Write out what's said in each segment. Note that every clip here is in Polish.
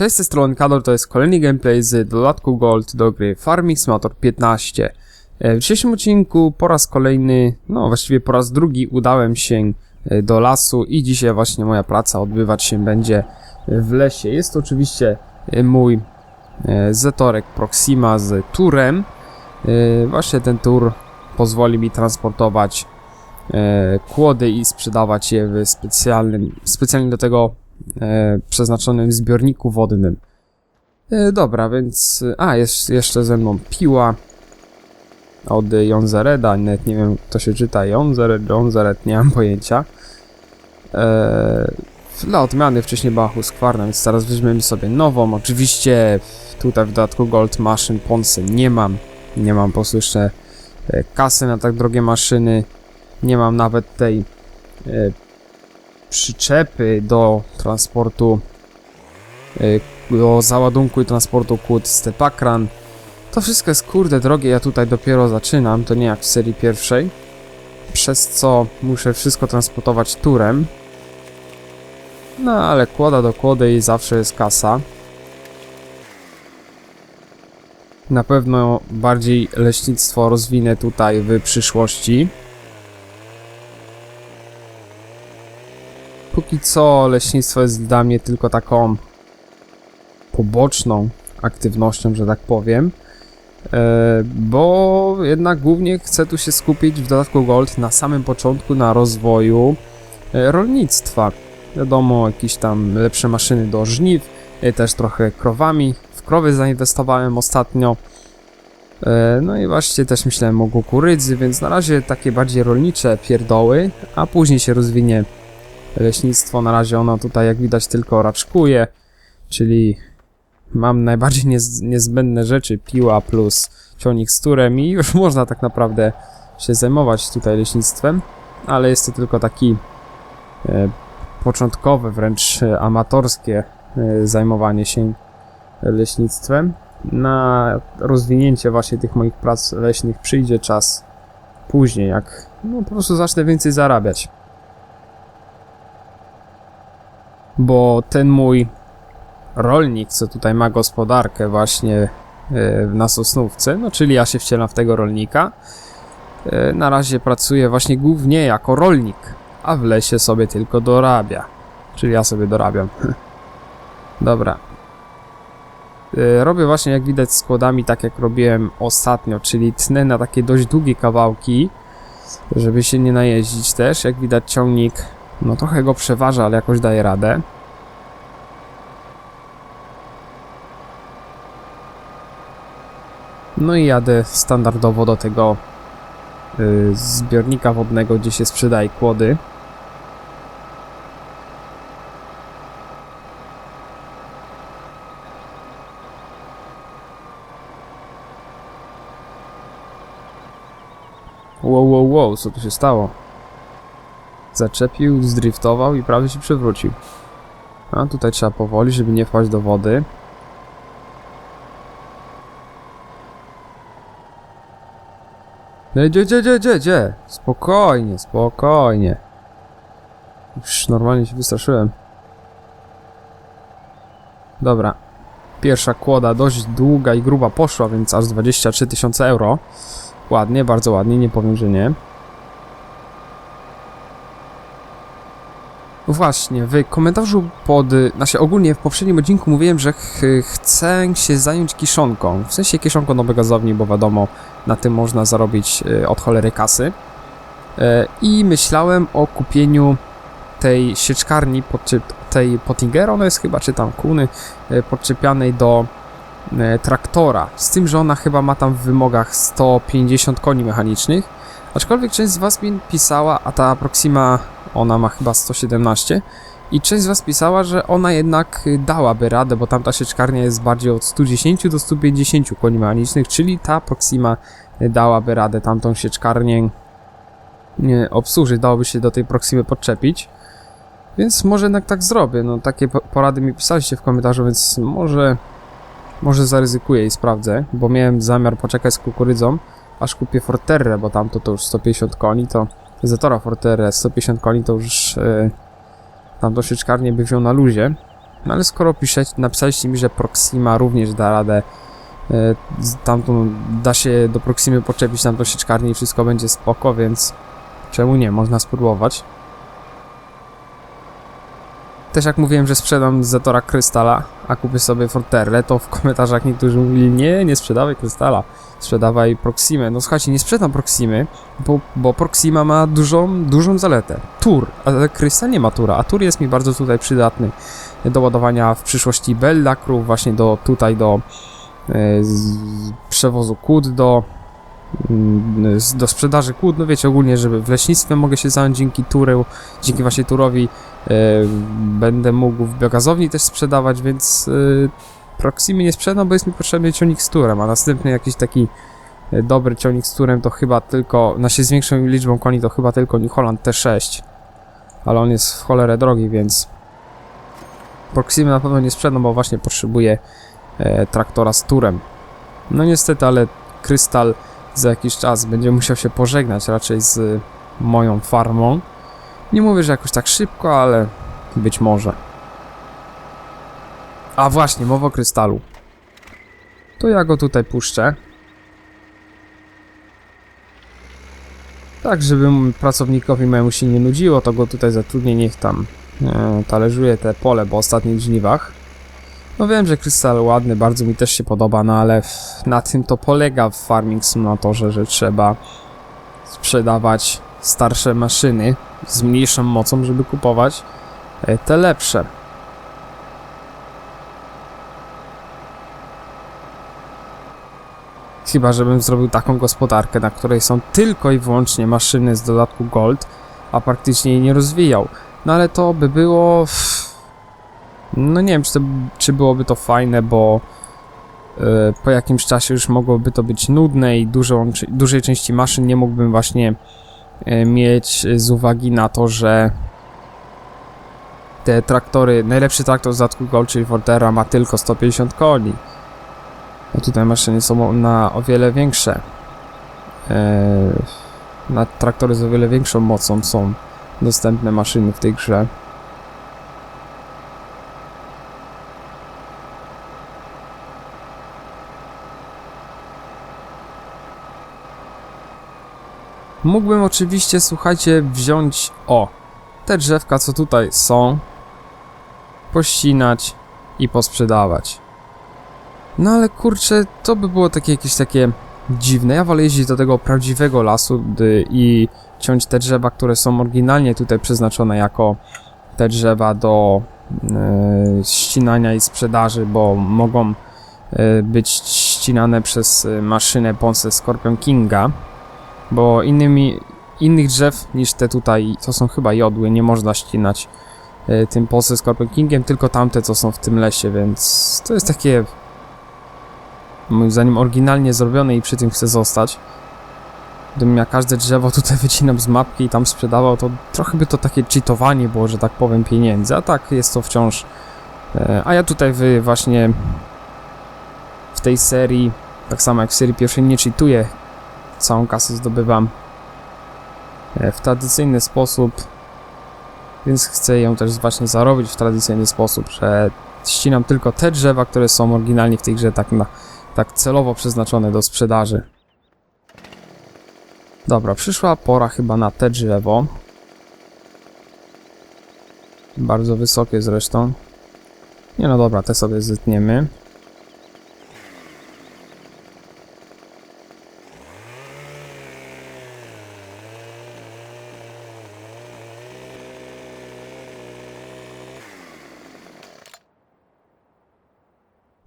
Cześć, z tej strony Kador, to jest kolejny gameplay z dodatku Gold do gry Farming Simulator 15. E, W dzisiejszym odcinku po raz kolejny, no właściwie po raz drugi udałem się e, do lasu i dzisiaj właśnie moja praca odbywać się będzie w lesie. Jest to oczywiście e, mój e, Zetorek Proxima z turem. E, Właśnie ten tur pozwoli mi transportować e, kłody i sprzedawać je w specjalnym, specjalnie do tego e, przeznaczonym zbiorniku wodnym. E, dobra, więc... A, jest jeszcze ze mną piła od Jonzereda, nawet nie wiem, to się czyta Jonzered, Jonzered, nie mam pojęcia. E, dla odmiany wcześniej była Husqvarna, więc teraz weźmiemy sobie nową. Oczywiście tutaj w dodatku Gold Machine Ponce nie mam. Nie mam po prostu jeszcze e, kasy na tak drogie maszyny. Nie mam nawet tej e, przyczepy do transportu, y, do załadunku i transportu kłód Stepakran. To wszystko jest kurde drogie, ja tutaj dopiero zaczynam, to nie jak w serii pierwszej. Przez co muszę wszystko transportować turem. No ale kłoda do kłody i zawsze jest kasa. Na pewno bardziej leśnictwo rozwinę tutaj w przyszłości. Póki co leśnictwo jest dla mnie tylko taką poboczną aktywnością, że tak powiem. E, bo jednak głównie chcę tu się skupić w dodatku Gold na samym początku na rozwoju e, rolnictwa. Wiadomo, jakieś tam lepsze maszyny do żniw, e, też trochę krowami. W krowy zainwestowałem ostatnio. No i właśnie też myślałem o kukurydzy, więc na razie takie bardziej rolnicze pierdoły, a później się rozwinie leśnictwo. Na razie ono tutaj, jak widać, tylko raczkuje, czyli mam najbardziej niez, niezbędne rzeczy, piła plus ciągnik z turem i już można tak naprawdę się zajmować tutaj leśnictwem, ale jest to tylko taki e, początkowe, wręcz amatorskie e, zajmowanie się leśnictwem. Na rozwinięcie właśnie tych moich prac leśnych przyjdzie czas później, jak no, po prostu zacznę więcej zarabiać. Bo ten mój rolnik, co tutaj ma gospodarkę właśnie e, na Sosnówce, no czyli ja się wcielam w tego rolnika, e, na razie pracuje właśnie głównie jako rolnik, a w lesie sobie tylko dorabia. Czyli ja sobie dorabiam. Dobra. E, Robię właśnie jak widać składami tak jak robiłem ostatnio, czyli tnę na takie dość długie kawałki, żeby się nie najeździć też. Jak widać ciągnik no trochę go przeważa, ale jakoś daje radę. No i jadę standardowo do tego y, zbiornika wodnego, gdzie się sprzedaje kłody. Wow, wow, wow, co tu się stało? Zaczepił, zdriftował i prawie się przewrócił. A tutaj trzeba powoli, żeby nie wpaść do wody. Gdzie, gdzie, gdzie, gdzie, gdzie? Spokojnie, spokojnie. Już normalnie się wystraszyłem. Dobra. Pierwsza kłoda dość długa i gruba poszła, więc aż 23 tysiące euro. Ładnie, bardzo ładnie, nie powiem, że nie. Właśnie, w komentarzu pod, znaczy ogólnie w poprzednim odcinku mówiłem, że ch chcę się zająć kiszonką. W sensie kiszonką do gazowni, bo wiadomo, na tym można zarobić y, od cholery kasy. E, I myślałem o kupieniu tej sieczkarni, podczep, tej Pottinger, ona jest chyba, czy tam kuny, y, podczepianej do traktora. Z tym, że ona chyba ma tam w wymogach 150 koni mechanicznych. Aczkolwiek część z Was mi pisała, a ta Proxima ona ma chyba 117 i część z Was pisała, że ona jednak y, dałaby radę, bo tamta sieczkarnia jest bardziej od 110 do 150 koni mechanicznych, czyli ta Proxima y, dałaby radę tamtą sieczkarnię nie, obsłużyć, dałoby się do tej Proximy podczepić. Więc może jednak tak zrobię. No takie po- porady mi pisaliście w komentarzu, więc może może zaryzykuję i sprawdzę, bo miałem zamiar poczekać z kukurydzą, aż kupię Forterrę, bo tamto to już 150 koni, to Zetora Forterrę 150 koni to już yy, tam do sieczkarni by wziął na luzie. No ale skoro piszecie, napisaliście mi, że Proxima również da radę z- tamtą, da się do Proximy podczepić tamtą sieczkarnię i wszystko będzie spoko, więc czemu nie, można spróbować. Też jak mówiłem, że sprzedam Zetora Krystala, a kupię sobie Forterle, to w komentarzach niektórzy mówili, nie, nie sprzedawaj Krystala, sprzedawaj Proximę. No słuchajcie, nie sprzedam Proximy, bo, bo Proxima ma dużą, dużą zaletę. Tur, ale Krystal nie ma tura, a tur jest mi bardzo tutaj przydatny do ładowania w przyszłości bellakrów, właśnie do tutaj do e, z, przewozu kłód do mm, do sprzedaży kłód, no wiecie, ogólnie, żeby w leśnictwie mogę się zająć dzięki tureł, dzięki właśnie turowi będę mógł w biogazowni też sprzedawać, więc e, Proximy nie sprzedam, bo jest mi potrzebny ciągnik z turem, a następny jakiś taki e, dobry ciągnik z turem to chyba tylko, na się z większą liczbą koni to chyba tylko New Holland T6, ale on jest w cholerę drogi, więc Proximy na pewno nie sprzedam, bo właśnie potrzebuję e, traktora z turem. No niestety, ale Krystal za jakiś czas będzie musiał się pożegnać raczej z moją farmą. Nie mówię, że jakoś tak szybko, ale być może. A właśnie, mowa o krystalu. To ja go tutaj puszczę. Tak, żeby pracownikowi mojemu się nie nudziło, to go tutaj zatrudnię, niech tam e, talerzuje te pole po ostatnich żniwach. No wiem, że krystal ładny, bardzo mi też się podoba, no ale na tym to polega w Farming Simulatorze, że trzeba sprzedawać starsze maszyny z mniejszą mocą, żeby kupować e, te lepsze. Chyba, żebym zrobił taką gospodarkę, na której są tylko i wyłącznie maszyny z dodatku Gold, a praktycznie jej nie rozwijał. No ale to by było... No nie wiem, czy, to, czy byłoby to fajne, bo e, po jakimś czasie już mogłoby to być nudne i czy- dużej części maszyn nie mógłbym właśnie mieć e, z uwagi na to, że te traktory, najlepszy traktor z dodatku Gold, czyli Fortera ma tylko 150 koni. A tutaj maszyny są na o wiele większe. E, na traktory z o wiele większą mocą są dostępne maszyny w tej grze. Mógłbym oczywiście, słuchajcie, wziąć o te drzewka, co tutaj są, pościnać i posprzedawać. No ale kurczę, to by było takie jakieś takie dziwne. Ja wolę jeździć do tego prawdziwego lasu i ciąć te drzewa, które są oryginalnie tutaj przeznaczone jako te drzewa do y, ścinania i sprzedaży, bo mogą y, być ścinane przez y, maszynę Ponce Scorpion Kinga, bo innymi innych drzew niż te tutaj, to są chyba jodły, nie można ścinać y, tym Ponce Scorpion Kingiem, tylko tamte, co są w tym lesie, więc to jest takie moim zdaniem oryginalnie zrobione i przy tym chcę zostać. Gdybym ja każde drzewo tutaj wycinam z mapki i tam sprzedawał, to trochę by to takie cheatowanie było, że tak powiem, pieniędzy, a tak jest to wciąż... E, a ja tutaj właśnie w tej serii, tak samo jak w serii pierwszej, nie cheatuję. Całą kasę zdobywam e, w tradycyjny sposób, więc chcę ją też właśnie zarobić w tradycyjny sposób, że ścinam tylko te drzewa, które są oryginalnie w tej grze tak na tak celowo przeznaczone do sprzedaży. Dobra, przyszła pora chyba na te drzewo. Bardzo wysokie zresztą. Nie no dobra, te sobie zytniemy.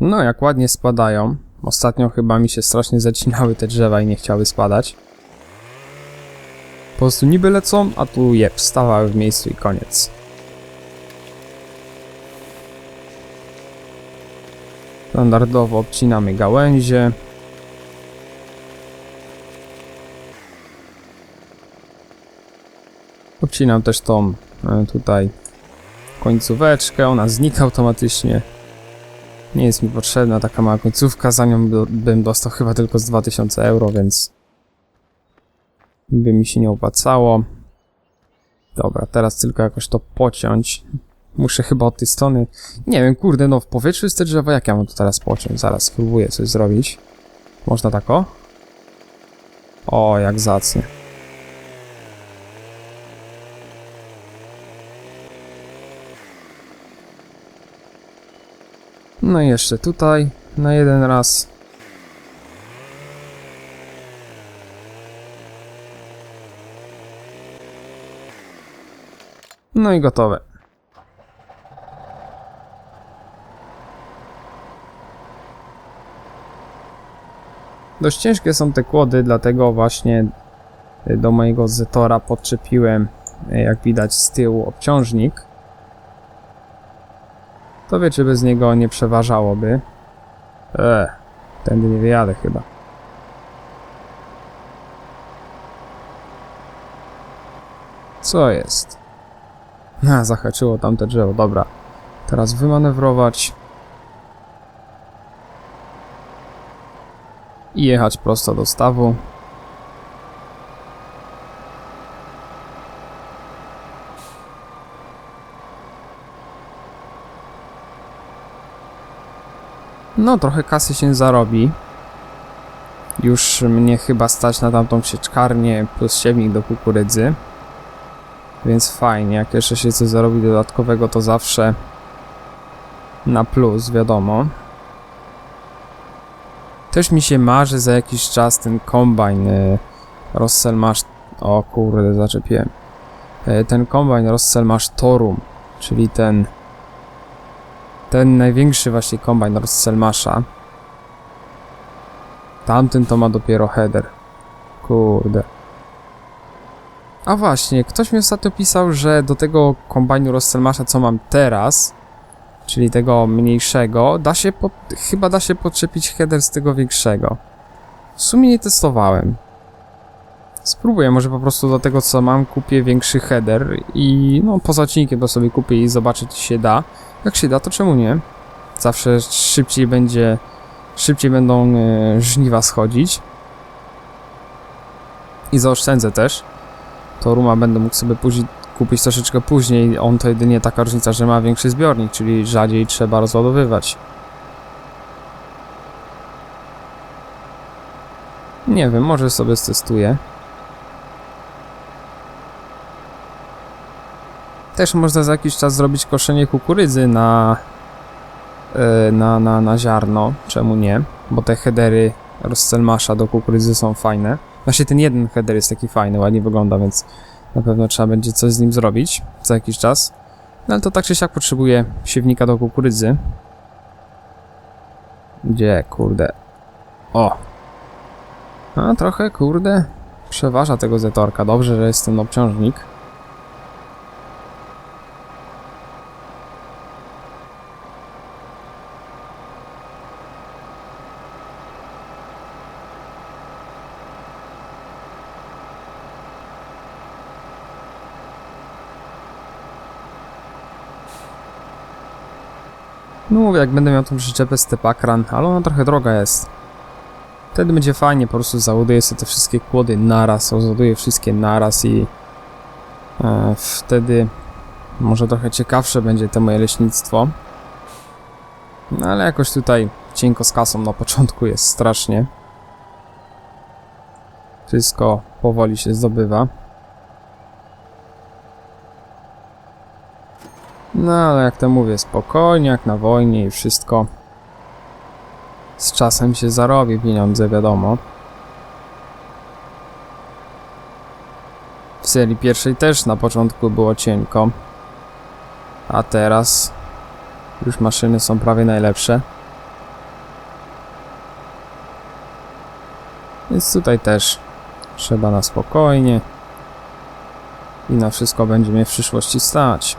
No, jak ładnie spadają. Ostatnio chyba mi się strasznie zacinały te drzewa i nie chciały spadać. Po prostu niby lecą, a tu je wstawały w miejscu i koniec. Standardowo obcinamy gałęzie. Obcinam też tą e, tutaj końcóweczkę, ona znika automatycznie. Nie jest mi potrzebna taka mała końcówka, za nią by- bym dostał chyba tylko z 2000 euro, więc by mi się nie opłacało. Dobra, teraz tylko jakoś to pociąć. Muszę chyba od tej strony... Nie wiem, kurde, no w powietrzu jest te drzewo, jak ja mam to teraz pociąć? Zaraz spróbuję coś zrobić. Można tak o? O, jak zacnie. No i jeszcze tutaj, na jeden raz. No i gotowe. Dość ciężkie są te kłody, dlatego właśnie do mojego Zetora podczepiłem, jak widać z tyłu, obciążnik. To wie, czy bez niego nie przeważałoby. Eee, tędy nie wyjadę chyba. Co jest? A, zahaczyło tamte drzewo, dobra. Teraz wymanewrować. I jechać prosto do stawu. No, trochę kasy się zarobi. Już mnie chyba stać na tamtą sieczkarnię plus siewnik do kukurydzy. Więc fajnie, jak jeszcze się coś zarobi dodatkowego, to zawsze na plus, wiadomo. Też mi się marzy za jakiś czas ten kombajn y, Rossel masz... O kurde, zaczepiłem. Y, ten kombajn Rossel masz Torum, czyli ten... Ten największy właśnie kombajn Rosselmasza. Tamten to ma dopiero header. Kurde. A właśnie, ktoś mi ostatnio pisał, że do tego kombajnu Rosselmasza, co mam teraz, czyli tego mniejszego, da się pod, chyba da się podczepić header z tego większego. W sumie nie testowałem. Spróbuję, może po prostu do tego co mam kupię większy header i no poza odcinkiem to sobie kupię i zobaczę czy się da. Jak się da, to czemu nie? Zawsze szybciej będzie, szybciej będą e, żniwa schodzić. I zaoszczędzę też. To Ruma będę mógł sobie później kupić troszeczkę później. On to jedynie taka różnica, że ma większy zbiornik, czyli rzadziej trzeba rozładowywać. Nie wiem, może sobie stestuję. Też można za jakiś czas zrobić koszenie kukurydzy na, e, na, na, na ziarno. Czemu nie? Bo te headery Rosselmasza do kukurydzy są fajne. Właśnie ten jeden header jest taki fajny, ładnie wygląda, więc na pewno trzeba będzie coś z nim zrobić za jakiś czas. No ale to tak czy siak potrzebuję siewnika do kukurydzy. Gdzie, kurde? O! A trochę, kurde, przeważa tego zetorka. Dobrze, że jest ten obciążnik. Mówię, jak będę miał tą przyczepę stepakran, ale ona trochę droga jest. Wtedy będzie fajnie, po prostu załaduję sobie te wszystkie kłody naraz, rozładuję wszystkie naraz i e, wtedy może trochę ciekawsze będzie to moje leśnictwo. No ale jakoś tutaj cienko z kasą na początku jest strasznie. Wszystko powoli się zdobywa. No ale jak to mówię, spokojnie, jak na wojnie i wszystko. Z czasem się zarobi pieniądze, wiadomo. W serii pierwszej też na początku było cienko. A teraz już maszyny są prawie najlepsze. Więc tutaj też trzeba na spokojnie. I na wszystko będzie mnie w przyszłości stać.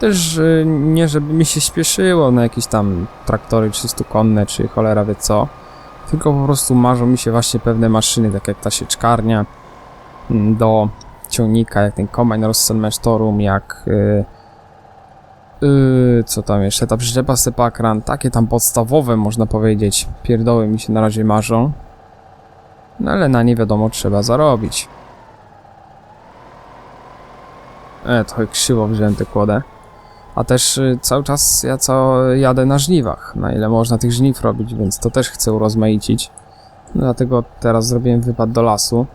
Też y, nie, żeby mi się śpieszyło na jakieś tam traktory 300-konne, czy cholera wie co. Tylko po prostu marzą mi się właśnie pewne maszyny, tak jak ta sieczkarnia mm, do ciągnika, jak ten kombajn Rossel Torum, jak yy, yy, co tam jeszcze, ta przyczepa Sepakran, takie tam podstawowe można powiedzieć, pierdoły mi się na razie marzą. No ale na nie wiadomo trzeba zarobić. E, trochę krzywo wziąłem tę kłodę. A też y, cały czas ja co jadę na żniwach, na ile można tych żniw robić, więc to też chcę urozmaicić. No, dlatego teraz zrobiłem wypad do lasu.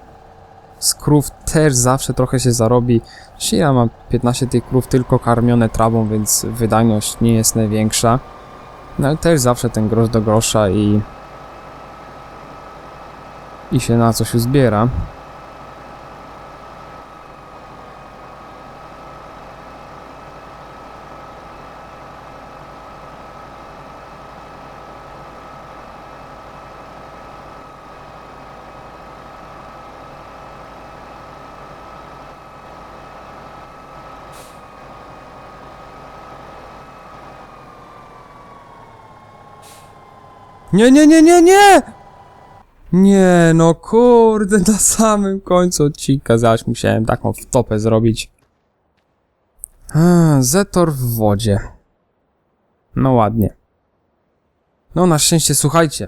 Z krów też zawsze trochę się zarobi. Dzisiaj ja mam 15 tych krów tylko karmione trawą, więc wydajność nie jest największa. No ale też zawsze ten grosz do grosza i... I się na coś uzbiera. Nie, nie, nie, nie, nie! Nie, no kurde, na samym końcu odcinka zaś musiałem taką wtopę zrobić. Zetor w wodzie. No ładnie. No na szczęście, słuchajcie.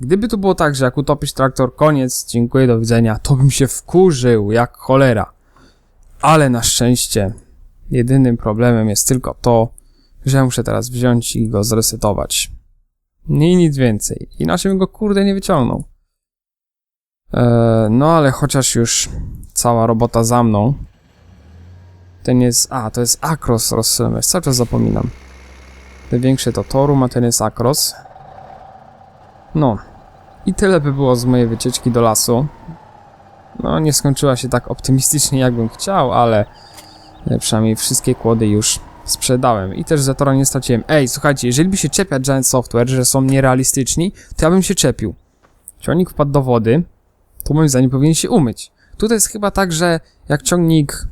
Gdyby to było tak, że jak utopisz traktor, koniec, dziękuję, do widzenia, to bym się wkurzył jak cholera. Ale na szczęście, jedynym problemem jest tylko to, że muszę teraz wziąć i go zresetować. I nic więcej. Inaczej bym go kurde nie wyciągnął. Eee, no ale chociaż już cała robota za mną. Ten jest... A, to jest Akros Rosselmers. Cały czas zapominam. Te większe to Torum, a ten jest Akros. No. I tyle by było z mojej wycieczki do lasu. No, nie skończyła się tak optymistycznie, jakbym chciał, ale e, przynajmniej wszystkie kłody już sprzedałem i też Zatora nie straciłem. Ej, słuchajcie, jeżeli by się czepiać Giant Software, że są nierealistyczni, to ja bym się czepił. Ciągnik wpadł do wody, to moim zdaniem powinien się umyć. Tutaj jest chyba tak, że jak ciągnik,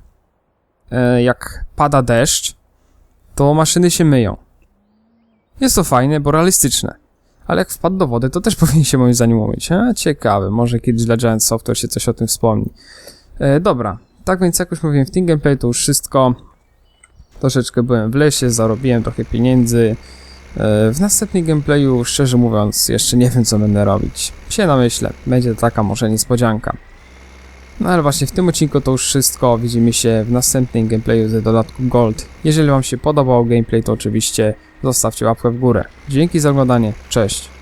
e, jak pada deszcz, to maszyny się myją. Jest to fajne, bo realistyczne. Ale jak wpadł do wody, to też powinien się moim zdaniem umyć. A, ciekawe, może kiedyś dla Giant Software się coś o tym wspomni. E, dobra, tak więc jak już mówiłem w tym gameplay, to już wszystko. Troszeczkę byłem w lesie, zarobiłem trochę pieniędzy. E, W następnym gameplayu, szczerze mówiąc, jeszcze nie wiem co będę robić. Się namyślę, będzie taka może niespodzianka. No ale właśnie w tym odcinku to już wszystko. Widzimy się w następnym gameplayu ze dodatku Gold. Jeżeli Wam się podobał gameplay, to oczywiście zostawcie łapkę w górę. Dzięki za oglądanie, cześć!